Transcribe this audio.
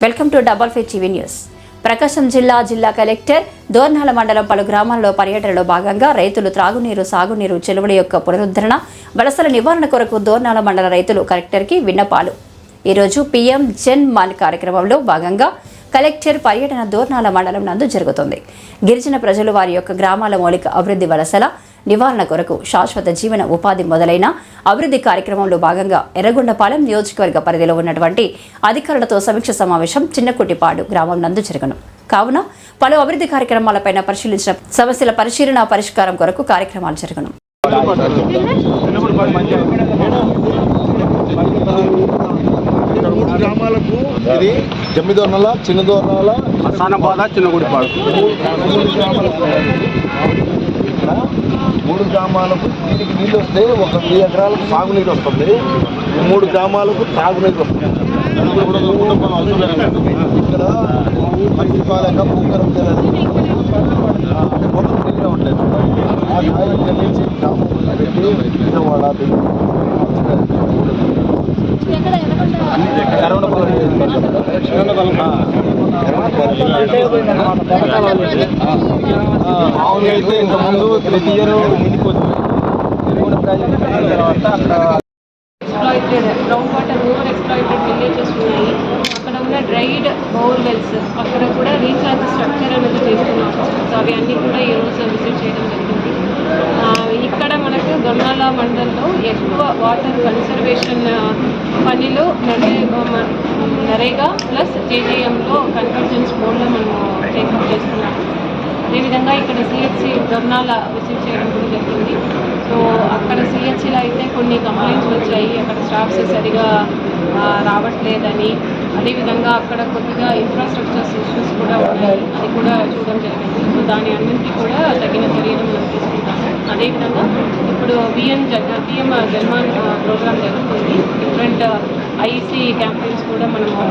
Welcome to double five TV news. Prakasam జిల్లా జిల్లా collector Dornala మండలం పలు గ్రామాల్లో పర్యటనలో భాగంగా రైతులు త్రాగునీరు సాగునీరు చెలువల యొక్క పునరుద్ధరణ వలసల నివారణ కొరకు దోర్నాల మండల రైతులు కలెక్టర్కి విన్నపాలు. ఈరోజు పీఎం జన్ మాన్ కార్యక్రమంలో భాగంగా కలెక్టర్ పర్యటన దోర్నాల మండలం నందు జరుగుతుంది. గిరిజన ప్రజలు వారి యొక్క గ్రామాల మౌలిక అభివృద్ధి వలసల నివారణ కొరకు శాశ్వత జీవన ఉపాధి మొదలైన అభివృద్ధి కార్యక్రమంలో భాగంగా ఎర్రగొండపాలెం నియోజకవర్గ పరిధిలో ఉన్నటువంటి అధికారులతో సమీక్ష సమావేశం చిన్నకుట్టిపాడు గ్రామం నందు జరగను. కావున పలు అభివృద్ధి కార్యక్రమాలపైన పరిశీలించిన సమస్యల పరిశీలన పరిష్కారం కొరకు కార్యక్రమాలు జరగను. మూడు గ్రామాలకు ఇది జమ్మిదోర్నల చిన్నదోర్నల సానబాద చిన్నగుడిపాడు. మూడు గ్రామాలకు ఇక్కడ మూడు గ్రామాలకు దీనికి నీళ్ళు వస్తే ఒక వెయ్యి ఎకరాలకు సాగునీరు వస్తుంది. మూడు గ్రామాలకు తాగునీరు వస్తుంది. ఇక్కడ మంచి పాలక పూకరం తెలియదు అంటే మొత్తం ఉండలేదు ఆ పెట్టి విజయవాడ మామూలుగా అయితే ఇంతకుముందు ప్రతి ఇయర్ నిండిపోతుంది ప్రాజెక్ట్ తర్వాత అక్కడ ground water over exploited villages ఉన్నాయి అక్కడ ఉన్న డ్రైడ్ బోర్ వెల్స్ అక్కడ కూడా రీఛార్జ్ స్ట్రక్చర్ అనేది చేస్తున్నాము సో అవి అన్నీ కూడా ఈరోజు విజిట్ చేయడం జరిగింది ఇక్కడ మనకు దొన్నాల మండలంలో ఎక్కువ వాటర్ కన్సర్వేషన్ పనిలో నరే నరేగా ప్లస్ జేజేఎంలో కన్వర్జెన్స్ మోడ్లో మనం టేకప్ చేస్తున్నాము. అదేవిధంగా ఇక్కడ సిహెచ్సి దొర్నాల విజిట్ చేయడం కూడా జరిగింది. సో అక్కడ సిహెచ్సిలో అయితే కొన్ని కంప్లైంట్స్ వచ్చాయి. అక్కడ స్టాఫ్స్ సరిగా రావట్లేదని. అదేవిధంగా అక్కడ కొద్దిగా ఇన్ఫ్రాస్ట్రక్చర్స్ ఇష్యూస్ కూడా ఉన్నాయి. అది కూడా చూడడం జరిగింది. సో దాని అన్నింటికి కూడా తగిన చర్యలు మనం తీసుకుంటాము అదేవిధంగా ఇప్పుడు విఎన్ జగ పిఎం జన్మాన్ ప్రోగ్రామ్ జరుగుతుంది. డిఫరెంట్ ఐసీ క్యాంపెయిన్స్ కూడా మనము